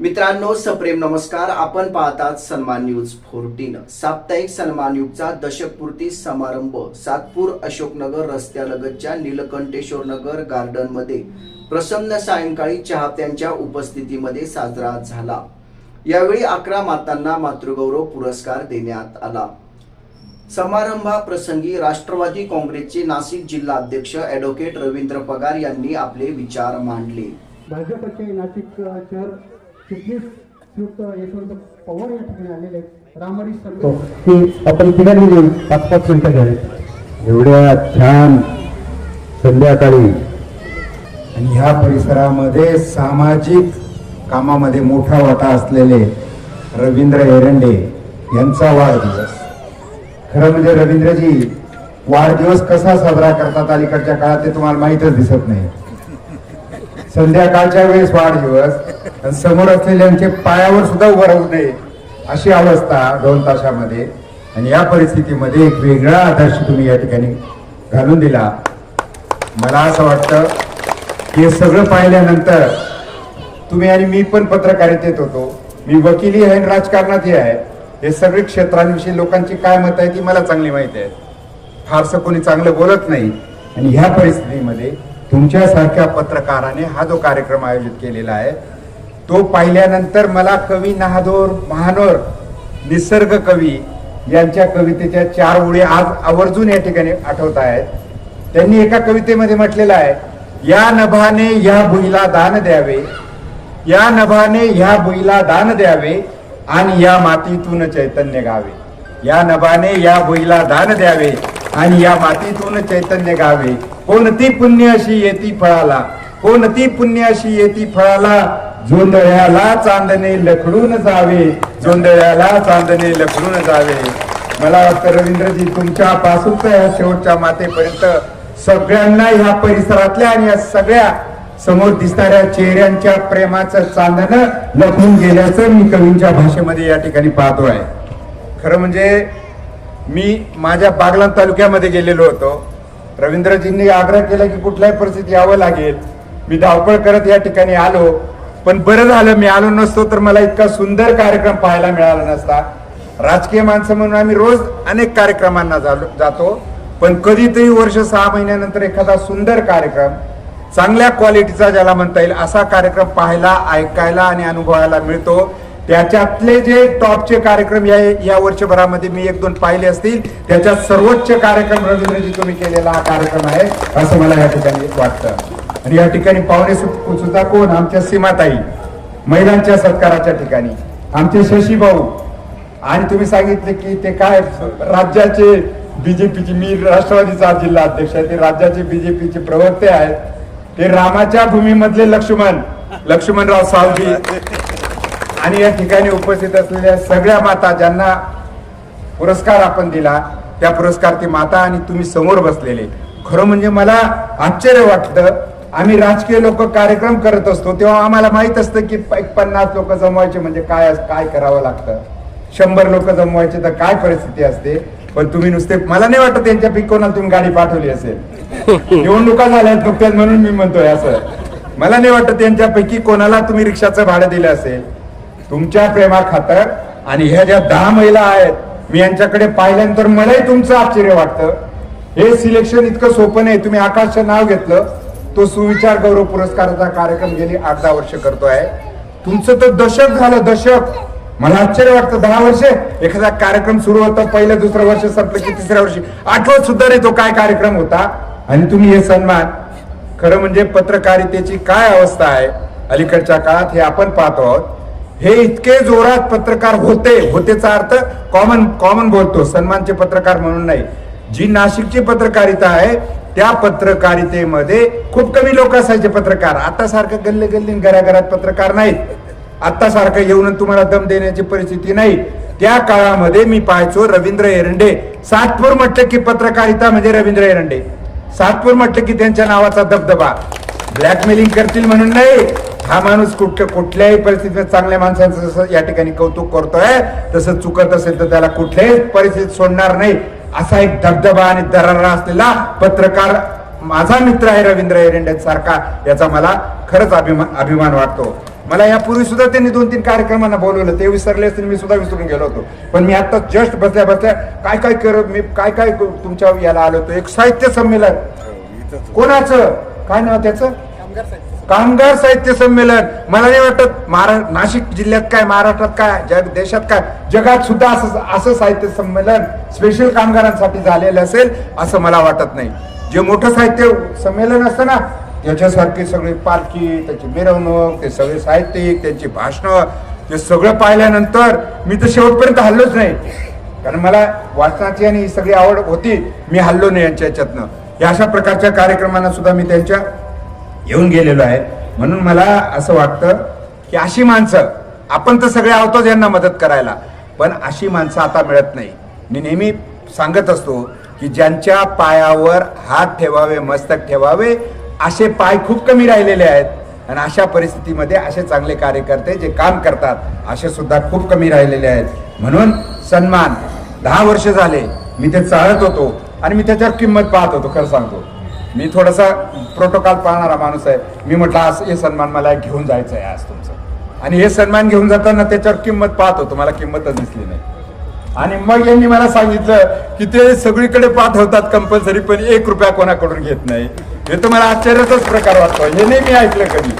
मित्रांनो सप्रेम नमस्कार. आपण पाहतात सन्मान न्यूज फोर्टीन. साप्ताहिक सन्मान न्यूजचा दशकपूर्ती समारंभ सातपूर अशोकनगर रस्त्यालगतच्या नीलकंठेश्वर नगर गार्डनमध्ये प्रसन्न सायंकाळी चाहत्यांच्या उपस्थितीमध्ये साजरा झाला. यावेळी अकरा मातांना मातृगौरव पुरस्कार देण्यात आला. समारंभाप्रसंगी राष्ट्रवादी काँग्रेसचे नाशिक जिल्हा अध्यक्ष ॲडव्होकेट रवींद्र पगार यांनी आपले विचार मांडले. भाजपचे नाशिक शहर यशवंत पवार या ठिकाणी आलेले की आपण तिघांनी मिळून पाच पाच मिनिटं घ्यावी. एवढ्या छान संध्याकाळी. आणि ह्या परिसरामध्ये सामाजिक कामामध्ये मोठा वाटा असलेले रवींद्र एरंडे यांचा वाढदिवस. खरं म्हणजे रवींद्रजी वाढदिवस कसा साजरा करतात अलीकडच्या काळात ते तुम्हाला माहीतच दिसत नाही. संध्याकाळच्या वेळेस वाढदिवस आणि समोर असलेल्यांचे पायावर सुद्धा उभं राहू नये अशी अवस्था दोन तासामध्ये. आणि या परिस्थितीमध्ये एक वेगळा आदर्श तुम्ही या ठिकाणी घालून दिला. मला असं वाटतं की हे सगळं पाहिल्यानंतर तुम्ही आणि मी पण पत्रकारितेत होतो. मी वकिली आहे आणि राजकारणातही आहे. हे सगळे क्षेत्रांविषयी लोकांची काय मत आहे ती मला चांगली माहिती आहे फारसं कोणी चांगलं बोलत नाही. आणि ह्या परिस्थितीमध्ये तुमच्यासारख्या पत्रकाराने हा जो कार्यक्रम आयोजित केलेला आहे तो पाहिल्यानंतर मला कवी नाहदोर महानोर निसर्ग कवी यांच्या कवितेच्या चार ओळी आज आवर्जून या ठिकाणी आठवत आहेत. त्यांनी एका कवितेमध्ये म्हटलेलं आहे या नभाने या भुईला दान द्यावे या नभाने ह्या भुईला दान द्यावे आणि या मातीतून चैतन्य गावे. या नभाने या भुईला दान द्यावे आणि या मातीतून चैतन्य गावे. कोणती पुण्य अशी येती फळाला? कोणती पुण्य अशी येती फळाला? जोंधळ्याला चांदणे लखडून जावे. जोंधळ्याला चांदणे लखडून जावे. मला वाटतं रवींद्रजी तुमच्या पासूनच या शेवटच्या मातेपर्यंत सगळ्यांना ह्या परिसरातल्या आणि या सगळ्या समोर दिसणाऱ्या चेहऱ्यांच्या प्रेमाचं चांदणं लपून गेल्याचं मी कवींच्या भाषेमध्ये या ठिकाणी पाहतो आहे खरं म्हणजे मी माझ्या बागलाण तालुक्यामध्ये गेलेलो होतो. रवींद्रजींनी आग्रह केला की कुठल्याही परिस्थितीत यावं लागेल. मी धावपळ करत या ठिकाणी आलो. पण बरं झालं मी आलो नसतो तर मला इतका सुंदर कार्यक्रम पाहायला मिळाला नसता. राजकीय माणसं म्हणून आम्ही रोज अनेक कार्यक्रमांना जातो. पण कधीतरी वर्ष सहा महिन्यानंतर एखादा सुंदर कार्यक्रम चांगल्या क्वालिटीचा ज्याला म्हणता येईल असा कार्यक्रम पाहायला ऐकायला आणि अनुभवायला मिळतो. त्याच्यातले जे टॉपचे कार्यक्रम या या वर्षभरामध्ये मी एक दोन पाहिले असतील त्याच्यात सर्वोच्च कार्यक्रम रवींद्रजी तुम्ही केलेला हा कार्यक्रम आहे असं मला या ठिकाणी वाटतं. आणि या ठिकाणी पाहुणे सुद्धा कोण? आमच्या सीमाताई महिलांच्या सत्काराच्या ठिकाणी. आमचे शशी भाऊ. आणि तुम्ही सांगितले की ते काय राज्याचे बीजेपीचे मी राष्ट्रवादीचा जिल्हा अध्यक्ष आहे ते राज्याचे बीजेपीचे प्रवक्ते आहेत. ते रामाच्या भूमीमधले लक्ष्मण लक्ष्मणराव सावजी. आणि या ठिकाणी उपस्थित असलेल्या सगळ्या माता ज्यांना पुरस्कार आपण दिला त्या पुरस्कार ती माता आणि तुम्ही समोर बसलेले. खरं म्हणजे मला आश्चर्य वाटतं आम्ही राजकीय लोक कार्यक्रम करत असतो तेव्हा आम्हाला माहीत असतं की पन्नास लोक जमवायचे म्हणजे काय काय करावं लागतं. शंभर लोक जमवायचे तर काय परिस्थिती असते? पण तुम्ही नुसते मला नाही वाटत त्यांच्यापैकी कोणाला तुम्ही गाडी पाठवली असेल. निवडणुका झाल्या नुकत्याच म्हणून मी म्हणतोय असं. मला नाही वाटत त्यांच्यापैकी कोणाला तुम्ही रिक्षाचं भाडं दिलं असेल. तुमच्या प्रेमा खातर आणि ह्या ज्या दहा महिला आहेत मी यांच्याकडे पाहिल्यानंतर मलाही तुमचं आश्चर्य वाटतं. हे सिलेक्शन इतकं सोपं नाही. तुम्ही आकाशचं नाव घेतलं. तो सुविचार गौरव पुरस्काराचा कार्यक्रम गेली आठ दहा वर्ष करतोय तुमचं तर दशक झालं दशक. मला आश्चर्य वाटतं. दहा वर्ष. एखादा कार्यक्रम सुरू होता पहिलं दुसरं वर्ष संपलं की तिसऱ्या वर्षी. आठवत सुद्धा नाही तो काय कार्यक्रम होता. आणि तुम्ही हे सन्मान. खरं म्हणजे पत्रकारितेची काय अवस्था आहे? अलीकडच्या काळात हे आपण पाहतो आहोत. हे इतके जोरात पत्रकार होते होतेचा अर्थ कॉमन कॉमन बोलतो सन्मानचे पत्रकार म्हणून नाही. जी नाशिकची पत्रकारिता आहे त्या पत्रकारितेमध्ये खूप कमी लोक असायचे पत्रकार. आता सारखं गल्ले गल्ली घराघरात पत्रकार नाहीत. आता सारखं येऊन तुम्हाला दम देण्याची परिस्थिती नाही. त्या काळामध्ये मी पाहायचो रवींद्र एरंडे. सातपूर म्हटलं की पत्रकारिता म्हणजे रवींद्र एरंडे. सातपूर म्हटलं की त्यांच्या नावाचा दबदबा. ब्लॅकमेलिंग करतील म्हणून नाही. हा माणूस कुठ कुठल्याही परिस्थितीत चांगल्या माणसांचं जसं या ठिकाणी कौतुक करतोय तसं चुकत असेल तर त्याला कुठल्याही परिस्थितीत सोडणार नाही. असा एक धबधबा आणि दरारा असलेला पत्रकार माझा मित्र आहे रवींद्र एरंडे सारखा याचा मला खरंच अभिमान अभिमान वाटतो. मला यापूर्वी सुद्धा त्यांनी दोन तीन कार्यक्रमांना बोलवलं ते विसरले असतील मी सुद्धा विसरून गेलो होतो. पण मी आता जस्ट बसल्या बसल्या काय काय करत मी काय काय तुमच्या याला आलो होतो एक साहित्य संमेलन. कोणाचं? काय नाव त्याचं? कामगार साहित्य संमेलन. मला नाही वाटत महारा नाशिक जिल्ह्यात काय महाराष्ट्रात काय जग देशात काय जगात सुद्धा असं असं साहित्य संमेलन स्पेशल कामगारांसाठी झालेलं असेल असं मला वाटत नाही. जे मोठं साहित्य संमेलन असतं ना त्याच्यासारखी सगळी पालखी त्याची मिरवणूक ते सगळे साहित्यिक त्यांची भाषणं ते सगळं पाहिल्यानंतर मी तर शेवटपर्यंत हल्लोच नाही. कारण मला वाचनाची आणि ही सगळी आवड होती मी हल्लो नाही यांच्या याच्यातनं. या अशा प्रकारच्या कार्यक्रमांना सुद्धा मी त्यांच्या येऊन गेलेलो आहे. म्हणून मला असं वाटतं की अशी माणसं आपण तर सगळे आहोतच यांना मदत करायला पण अशी माणसं आता मिळत नाही. मी नेहमी सांगत असतो की ज्यांच्या पायावर हात ठेवावे मस्तक ठेवावे असे पाय खूप कमी राहिलेले आहेत. आणि अशा परिस्थितीमध्ये असे चांगले कार्यकर्ते जे काम करतात असे सुद्धा खूप कमी राहिलेले आहेत. म्हणून सन्मान दहा वर्ष झाले मी ते चाळत होतो आणि मी त्याच्यावर किंमत पाहत होतो खरं सांगतो. मी थोडासा प्रोटोकॉल पाहणारा माणूस आहे. मी म्हटलं आज हे सन्मान मला घेऊन जायचं आहे आज तुमचं. आणि हे सन्मान घेऊन जाताना त्याच्यावर किंमत पाहत होतो. मला किंमतच दिसली नाही. आणि मग यांनी मला सांगितलं की ते सगळीकडे पाठवतात कंपल्सरी पण एक रुपया कोणाकडून घेत नाही. हे तर मला आश्चर्याचाच प्रकार वाटतो. हे नाही मी ऐकलं कधी?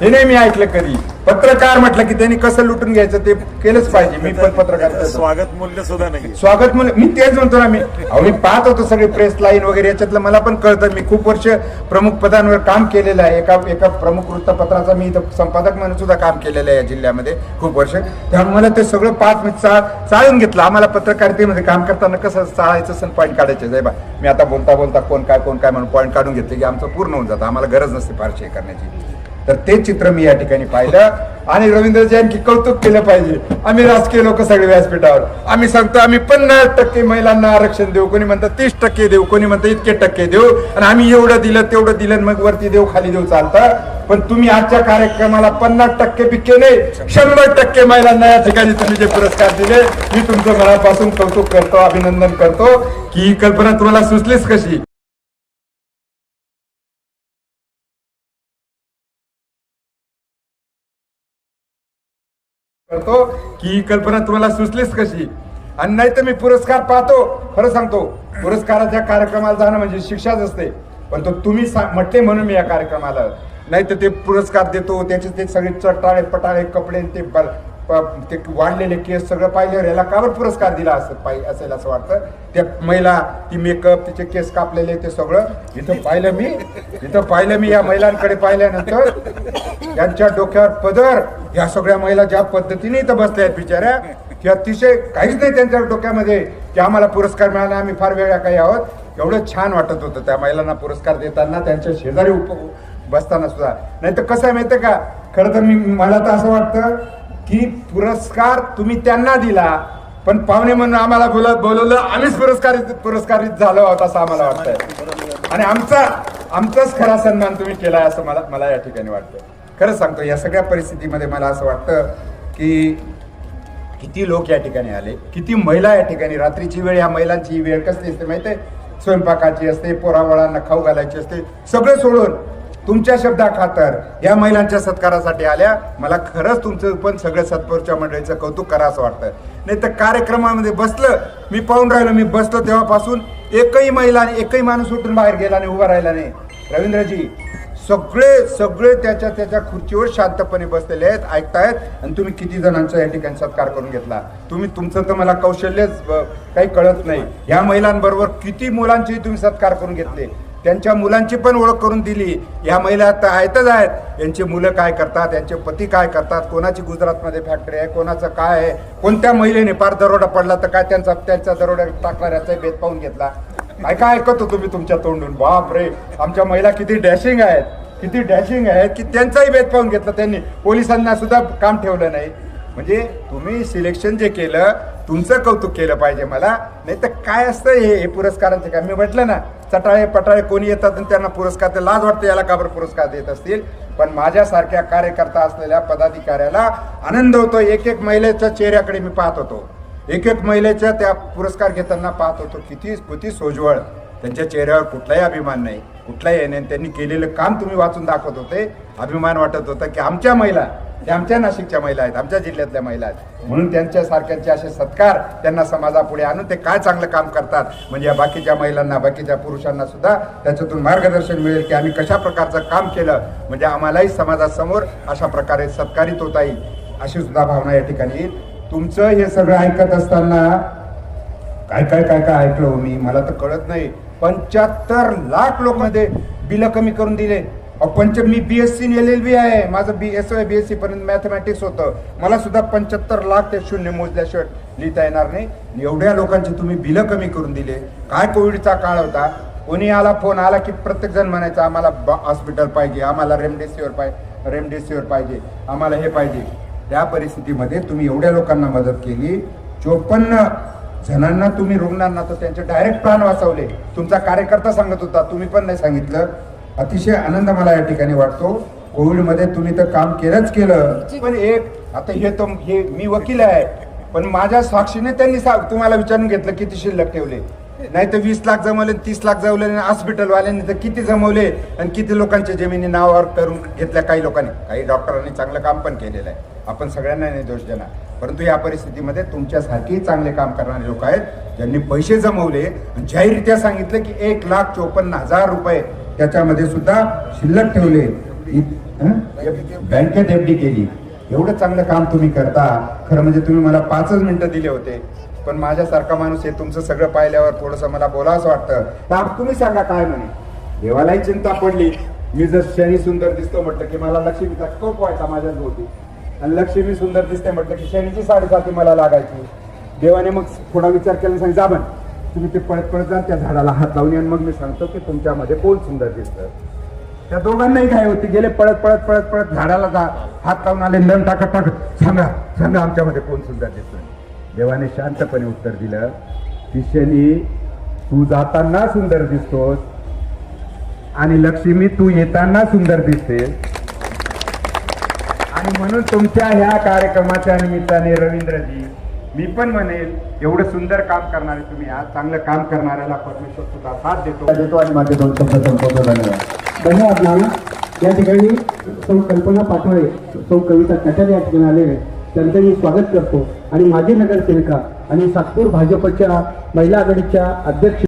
हे नाही मी ऐकलं कधी? पत्रकार म्हटलं की त्यांनी कसं लुटून घ्यायचं ते केलंच पाहिजे. मी पण पत्रकार. स्वागत मूल्य सुद्धा नाही स्वागत म्हणून मी तेच म्हणतो ना मी मी पाहत होतो सगळे प्रेस लाईन वगैरे याच्यातलं मला पण कळतं. मी खूप वर्ष प्रमुख पदांवर काम केलेलं आहे. एका एका प्रमुख वृत्तपत्राचा मी इथं संपादक म्हणून सुद्धा काम केलेलं आहे या जिल्ह्यामध्ये खूप वर्ष. त्यामुळे मला ते सगळं पाच मी चा चाळून घेतलं. आम्हाला पत्रकारितेमध्ये काम करताना कसं चाळायचं सण पॉईंट काढायचे? साहेब मी आता बोलता बोलता कोण काय कोण काय म्हणून पॉईंट काढून घेतले की आमचं पूर्ण होऊन जातं. आम्हाला गरज नसते फारशी करण्याची. तर ते चित्र मी या ठिकाणी पाहिलं. आणि रवींद्र जयंती कौतुक केलं पाहिजे. आम्ही राजकीय लोक सगळे व्यासपीठावर. आम्ही सांगतो आम्ही पन्नास टक्के महिलांना आरक्षण देऊ. कोणी म्हणतं तीस टक्के देऊ कोणी म्हणतं इतके टक्के देऊ. आणि आम्ही एवढं दिलं तेवढं दिलं मग वरती देऊ खाली देऊ चालतं. पण तुम्ही आजच्या कार्यक्रमाला पन्नास टक्के पिके नाही शंभर टक्के महिलांना या ठिकाणी तुम्ही जे पुरस्कार दिले मी तुमचं मनापासून कौतुक करतो अभिनंदन करतो. की ही कल्पना तुम्हाला सुचलीच कशी? करतो की ही कल्पना तुम्हाला सुचलीच कशी? आणि नाही तर मी पुरस्कार पाहतो. खरं सांगतो पुरस्काराच्या कार्यक्रमाला जाणं म्हणजे शिक्षाच असते. पण तो तुम्ही म्हटले म्हणून मी या कार्यक्रमाला. नाही तर ते पुरस्कार देतो त्याचे ते सगळे चटाळे पटाळे कपडे ते ब- ते वाढलेले केस सगळं पाहिल्यावर याला कावर पुरस्कार दिला असं पाहि असेल असं वाटतं. त्या महिला ती मेकअप तिचे केस कापलेले ते सगळं. इथं पाहिलं मी इथं पाहिलं मी या महिलांकडे पाहिल्यानंतर त्यांच्या डोक्यावर पदर या सगळ्या महिला ज्या पद्धतीने इथं बसल्या आहेत बिचाऱ्या की अतिशय काहीच नाही त्यांच्या डोक्यामध्ये की आम्हाला पुरस्कार मिळाला आम्ही फार वेगळ्या काही आहोत. एवढं छान वाटत होतं त्या महिलांना पुरस्कार देताना त्यांच्या शेजारी उप बसताना सुद्धा. नाही तर कसं आहे माहितीये का? खरं तर मी मला तर असं वाटतं की पुरस्कार तुम्ही त्यांना दिला पण पाहुणे म्हणून आम्हाला बोलत बोलवलं आम्हीच पुरस्कारित पुरस्कारित झालो आहोत असं आम्हाला वाटतंय. आणि आमचा आमचाच खरा सन्मान तुम्ही केला असं मला मला या ठिकाणी वाटतं खरं सांगतो या सगळ्या परिस्थितीमध्ये मला असं वाटतं की किती लोक या ठिकाणी आले किती महिला या ठिकाणी रात्रीची वेळ या महिलांची वेळ कसली असते माहिती आहे स्वयंपाकाची असते पोरावळांना खाऊ घालायची असते सगळं सोडून तुमच्या शब्दा खातर या महिलांच्या सत्कारासाठी आल्या. मला खरंच तुमचं पण सगळ्या सत्पूरच्या मंडळीचं कौतुक करा असं वाटतं नाही तर कार्यक्रमामध्ये बसलं मी पाहून राहिलो मी बसलो तेव्हापासून एकही महिला आणि एकही माणूस उठून बाहेर गेला आणि उभा राहिला नाही. रवींद्रजी सगळे सगळे त्याच्या त्याच्या खुर्चीवर शांतपणे बसलेले आहेत ऐकतायत. आणि तुम्ही किती जणांचा या ठिकाणी सत्कार करून घेतला? तुम्ही तुमचं तर मला कौशल्यच काही कळत नाही. ह्या महिलांबरोबर किती मुलांचेही तुम्ही सत्कार करून घेतले. त्यांच्या मुलांची पण ओळख करून दिली. ह्या महिला आता आहेतच आहेत. यांची मुलं काय करतात? यांचे पती काय करतात? कोणाची गुजरातमध्ये फॅक्टरी आहे? कोणाचं काय आहे? कोणत्या महिलेने पार दरोडा पडला तर काय त्यांचा त्यांचा दरोडा टाकणाऱ्याचा भेद पाहून घेतला? काय काय ऐकतो तुम्ही तुमच्या तोंडून? बाप रे! आमच्या महिला किती डॅशिंग आहेत. किती डॅशिंग आहेत की त्यांचाही भेद पाहून घेतला त्यांनी. पोलिसांना सुद्धा काम ठेवलं नाही. म्हणजे तुम्ही सिलेक्शन जे केलं तुमचं कौतुक केलं पाहिजे मला. नाही तर काय असतं हे? हे पुरस्कारांचे काय? मी म्हटलं ना चटाळे पटाळे कोणी येतात आणि त्यांना पुरस्कार ते लाज वाटते याला का बरं पुरस्कार देत असतील? पण माझ्यासारख्या कार्यकर्ता असलेल्या पदाधिकाऱ्याला आनंद होतो. एक एक महिलेच्या चेहऱ्याकडे मी पाहत होतो. एक एक महिलेच्या त्या पुरस्कार घेताना पाहत होतो. किती किती सोजवळ. त्यांच्या चेहऱ्यावर कुठलाही अभिमान नाही कुठलाही हे नाही. त्यांनी केलेलं काम तुम्ही वाचून दाखवत होते. अभिमान वाटत होता की आमच्या महिला त्या आमच्या नाशिकच्या महिला आहेत आमच्या जिल्ह्यातल्या महिला आहेत. म्हणून त्यांच्यासारख्यांचे असे सत्कार त्यांना समाजापुढे आणून ते काय चांगलं काम करतात म्हणजे या बाकीच्या महिलांना बाकीच्या पुरुषांना सुद्धा त्याच्यातून मार्गदर्शन मिळेल की आम्ही कशा प्रकारचं काम केलं म्हणजे आम्हालाही समाजासमोर अशा प्रकारे सत्कारित होता येईल अशी सुद्धा भावना या ठिकाणी येईल. तुमचं हे सगळं ऐकत असताना काय काय काय काय ऐकलं हो मी? मला तर कळत नाही. पंच्याहत्तर लाख लोकमध्ये बिलं कमी करून दिले. पंच मी B S C L L B आहे. माझं B S Y B S C पर्यंत मॅथमॅटिक्स होतं. मला सुद्धा पंच्याहत्तर लाख ते शून्य मोजल्याशिवाय लिहिता येणार नाही. एवढ्या लोकांची तुम्ही बिलं कमी करून दिले. काय कोविडचा काळ होता? कोणी आला फोन आला की प्रत्येक जण म्हणायचा आम्हाला हॉस्पिटल पाहिजे. आम्हाला रेमडेसिवीर पाहिजे रेमडेसिवीर पाहिजे. आम्हाला हे पाहिजे. त्या परिस्थितीमध्ये तुम्ही एवढ्या लोकांना मदत केली. चोपन्न जणांना तुम्ही रुग्णांना तर त्यांचे डायरेक्ट प्राण वाचवले. तुमचा कार्यकर्ता सांगत होता तुम्ही पण नाही सांगितलं. अतिशय आनंद मला या ठिकाणी वाटतो. कोविडमध्ये तुम्ही तर काम केलंच केलं. पण एक आता हे तर हे मी वकील आहे. पण माझ्या साक्षीने त्यांनी सा- तुम्हाला विचारून घेतलं किती शिल्लक ठेवले. नाही तर वीस लाख जमवले तीस लाख जमवले आणि हॉस्पिटलवाल्यांनी तर किती जमवले आणि किती लोकांच्या जमिनी नावावर करून घेतल्या काही लोकांनी. काही डॉक्टरांनी चांगलं काम पण केलेलं आहे. आपण सगळ्यांना नाही दोष देणार. परंतु या परिस्थितीमध्ये तुमच्यासारखेही चांगले काम करणारे लोक आहेत ज्यांनी पैसे जमवले आणि जाहीररित्या सांगितलं की एक लाख चोपन्न हजार रुपये त्याच्यामध्ये सुद्धा शिल्लक ठेवले. बँकेत एफ डी केली. एवढं चांगलं काम तुम्ही करता. खरं म्हणजे तुम्ही मला पाचच मिनिटं दिले होते. पण माझ्यासारखा माणूस हे तुमचं सगळं पाहिल्यावर थोडंसं मला बोलावंच वाटतं. तर तुम्ही सांगा काय म्हणे? देवालाही चिंता पडली. मी जर शनी सुंदर दिसतो म्हटलं की मला लक्ष्मीचा स्कोप व्हायचा माझ्या होती आणि लक्ष्मी सुंदर दिसते म्हटलं की शनीची साडेसाती मला लागायची. देवाने मग थोडा विचार केला आणि सांगितलं जा तुम्ही ते पळत पळत जा त्या झाडाला हात लावून आणि मग मी सांगतो की तुमच्यामध्ये कोण सुंदर दिसतं. त्या दोघांनाही काय होती गेले पळत पळत पळत पळत झाडाला जा हात लावून आले नन टाकत टाकत सांगा सांगा आमच्यामध्ये कोण सुंदर दिसतोय. देवाने शांतपणे उत्तर दिलं की तू जाताना सुंदर दिसतोस आणि लक्ष्मी तू येताना सुंदर दिसते आणि म्हणून तुमच्या ह्या कार्यक्रमाच्या निमित्ताने रवींद्रजी मी पण म्हणेल एवढं सुंदर काम करणारे तुम्ही आज चांगलं काम करणाऱ्याला परमेश्वर सुद्धा साथ देतो. देतो आणि माझे दोन शब्द संपवतो. धन्यवाद. धन्यवाद नाना. या ठिकाणी सौ कल्पना पाटोळे सौ कविता कटारे या ठिकाणी आलेले त्यांचं मी स्वागत करतो. आणि माजी नगरसेविका आणि सातपूर भाजपच्या महिला आघाडीच्या अध्यक्ष